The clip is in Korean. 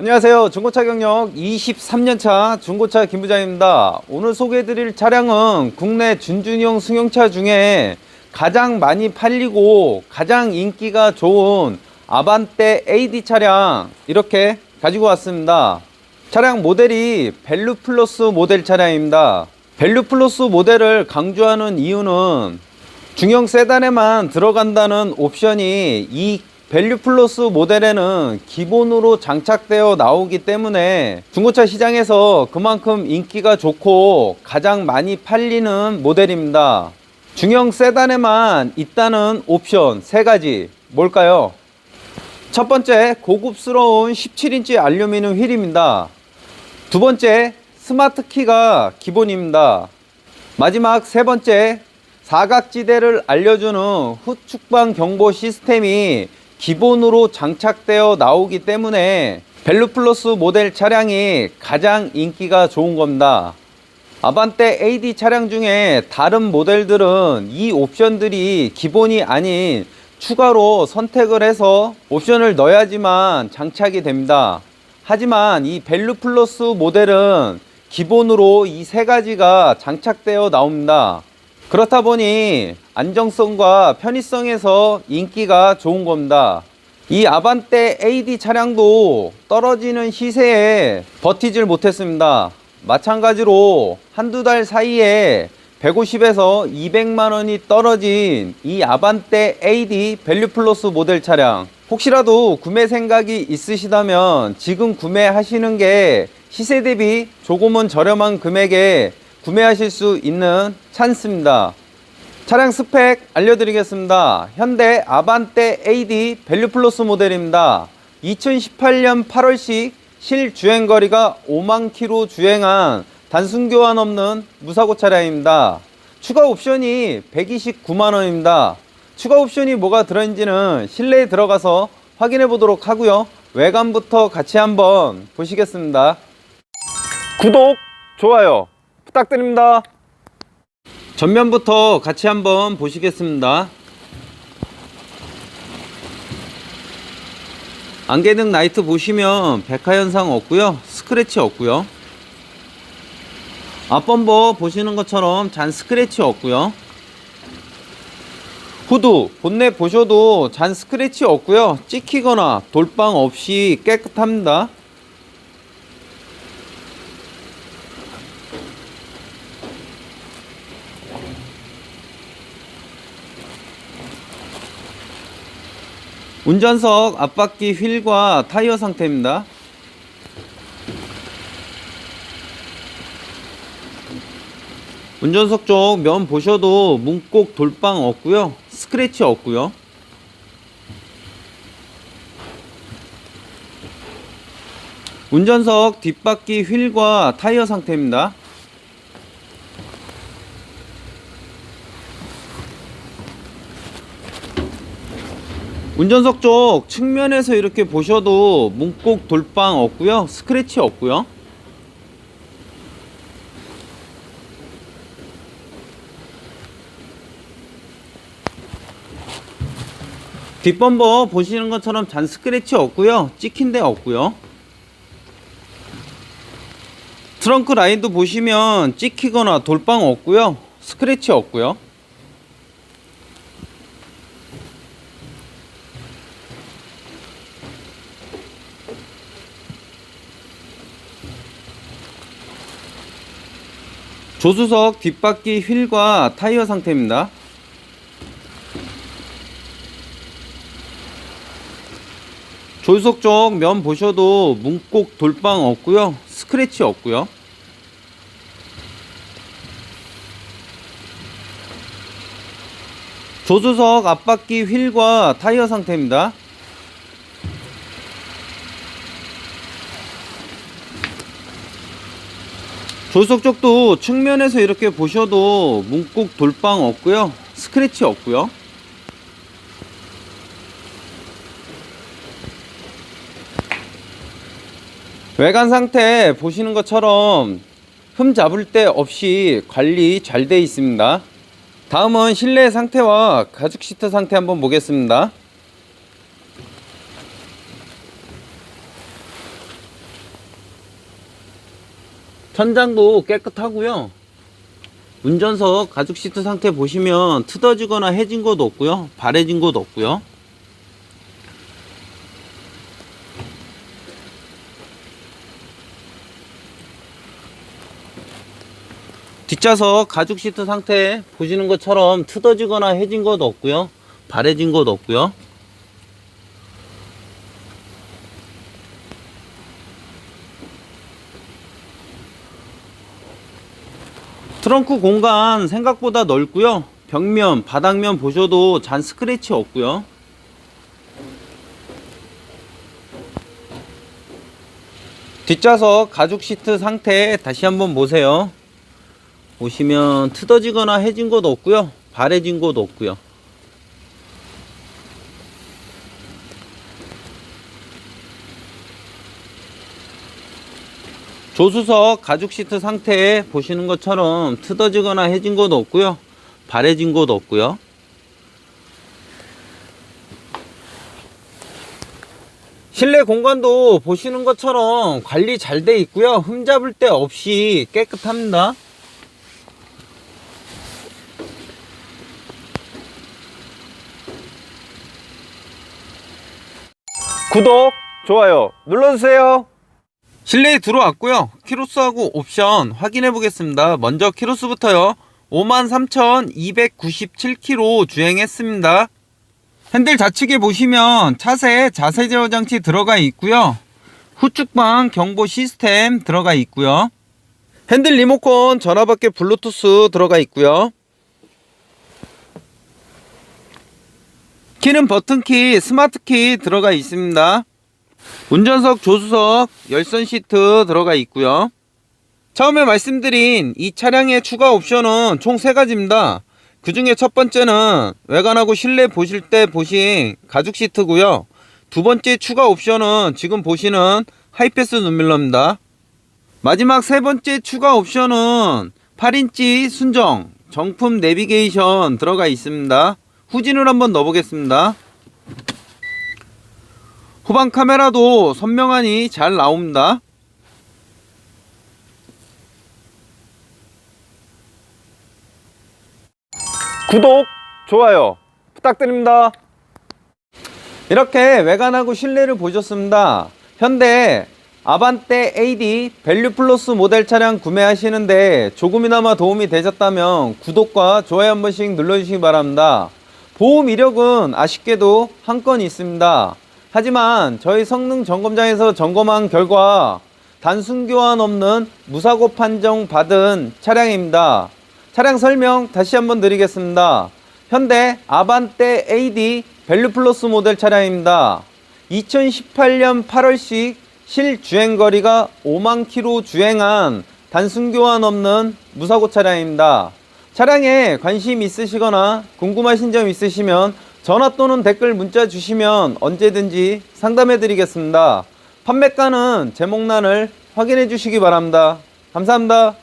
안녕하세요. 중고차 경력 23년차 중고차 김부장입니다. 오늘 소개해드릴 차량은 국내 준준형 승용차 중에 가장 많이 팔리고 가장 인기가 좋은 아반떼 AD 차량 이렇게 가지고 왔습니다. 차량 모델이 벨루 플러스 모델 차량입니다. 벨루 플러스 모델을 강조하는 이유는 중형 세단에만 들어간다는 옵션이 이 밸류 플러스 모델에는 기본으로 장착되어 나오기 때문에 중고차 시장에서 그만큼 인기가 좋고 가장 많이 팔리는 모델입니다. 중형 세단에만 있다는 옵션 세 가지 뭘까요? 첫 번째 고급스러운 17인치 알루미늄 휠입니다. 두 번째 스마트 키가 기본입니다. 마지막 세 번째 사각지대를 알려주는 후측방 경보 시스템이 기본으로 장착되어 나오기 때문에 벨루 플러스 모델 차량이 가장 인기가 좋은 겁니다. 아반떼 AD 차량 중에 다른 모델들은 이 옵션들이 기본이 아닌 추가로 선택을 해서 옵션을 넣어야지만 장착이 됩니다. 하지만 이 벨루 플러스 모델은 기본으로 이 세 가지가 장착되어 나옵니다. 그렇다 보니 안정성과 편의성에서 인기가 좋은 겁니다. 이 아반떼 AD 차량도 떨어지는 시세에 버티질 못했습니다. 마찬가지로 한두 달 사이에 150에서 200만 원이 떨어진 이 아반떼 AD 밸류 플러스 모델 차량 혹시라도 구매 생각이 있으시다면 지금 구매하시는 게 시세 대비 조금은 저렴한 금액에 구매하실 수 있는 찬스입니다. 차량 스펙 알려드리겠습니다. 현대 아반떼 AD 밸류 플러스 모델입니다. 2018년 8월식 실주행 거리가 5만 킬로 주행한 단순 교환 없는 무사고 차량입니다. 추가 옵션이 129만 원입니다. 추가 옵션이 뭐가 들어있는지는 실내에 들어가서 확인해 보도록 하고요. 외관부터 같이 한번 보시겠습니다. 구독, 좋아요 부탁드립니다. 전면부터 같이 한번 보시겠습니다. 안개등 라이트 보시면 백화 현상 없고요. 스크래치 없고요. 앞범버 보시는 것처럼 잔 스크래치 없고요. 후드 본넷 보셔도 잔 스크래치 없고요. 찍히거나 돌빵 없이 깨끗합니다. 운전석 앞바퀴 휠과 타이어 상태입니다. 운전석 쪽 면 보셔도 문콕 돌빵 없고요. 스크래치 없고요. 운전석 뒷바퀴 휠과 타이어 상태입니다. 운전석 쪽 측면에서 이렇게 보셔도 문콕 돌빵 없고요. 스크래치 없고요. 뒷범버 보시는 것처럼 잔 스크래치 없고요. 찍힌 데 없고요. 트렁크 라인도 보시면 찍히거나 돌빵 없고요. 스크래치 없고요. 조수석 뒷바퀴 휠과 타이어 상태입니다. 조수석 쪽 면 보셔도 문콕 돌빵 없고요. 스크래치 없고요. 조수석 앞바퀴 휠과 타이어 상태입니다. 조수석 쪽도 측면에서 이렇게 보셔도 문콕 돌빵 없고요. 스크래치 없고요. 외관 상태 보시는 것처럼 흠 잡을 데 없이 관리 잘 돼 있습니다. 다음은 실내 상태와 가죽 시트 상태 한번 보겠습니다. 천장도 깨끗하고요. 운전석 가죽 시트 상태 보시면 트어지거나 해진 것도 없고요. 바래진 것도 없고요. 뒷좌석 가죽 시트 상태 보시는 것처럼 트어지거나 해진 것도 없고요. 바래진 것도 없고요. 트렁크 공간 생각보다 넓고요. 벽면, 바닥면 보셔도 잔 스크래치 없고요. 뒷좌석 가죽 시트 상태 다시 한번 보세요. 보시면 트어지거나 해진 것도 없고요. 바래진 것도 없고요. 조수석 가죽 시트 상태 보시는 것처럼 트어지거나 해진 것도 없고요. 바래진 것도 없고요. 실내 공간도 보시는 것처럼 관리 잘 돼 있고요. 흠 잡을 데 없이 깨끗합니다. 구독, 좋아요 눌러주세요. 실내에 들어왔고요. 키로수하고 옵션 확인해 보겠습니다. 먼저 키로수부터요. 53,297km 주행했습니다. 핸들 좌측에 보시면 차세 자세 제어 장치 들어가 있고요. 후측방 경보 시스템 들어가 있고요. 핸들 리모컨 전화 밖에 블루투스 들어가 있고요. 키는 버튼키, 스마트키 들어가 있습니다. 운전석, 조수석, 열선 시트 들어가 있고요. 처음에 말씀드린 이 차량의 추가 옵션은 총세 가지입니다. 그 중에 첫 번째는 외관하고 실내 보실 때 보신 가죽 시트고요. 두 번째 추가 옵션은 지금 보시는 하이패스 눈밀러입니다. 마지막 세 번째 추가 옵션은 8인치 순정 정품 내비게이션 들어가 있습니다. 후진을 한번 넣어 보겠습니다. 후방 카메라도 선명하니 잘 나옵니다. 구독, 좋아요 부탁드립니다. 이렇게 외관하고 실내를 보셨습니다. 현대 아반떼 AD 밸류 플러스 모델 차량 구매하시는데 조금이나마 도움이 되셨다면 구독과 좋아요 한 번씩 눌러주시기 바랍니다. 보험 이력은 아쉽게도 한 건 있습니다. 하지만 저희 성능 점검장에서 점검한 결과 단순 교환 없는 무사고 판정 받은 차량입니다. 차량 설명 다시 한번 드리겠습니다. 현대 아반떼 AD 밸류 플러스 모델 차량입니다. 2018년 8월식 실주행 거리가 5만 킬로 주행한 단순 교환 없는 무사고 차량입니다. 차량에 관심 있으시거나 궁금하신 점 있으시면 전화 또는 댓글 문자 주시면 언제든지 상담해 드리겠습니다. 판매가는 제목란을 확인해 주시기 바랍니다. 감사합니다.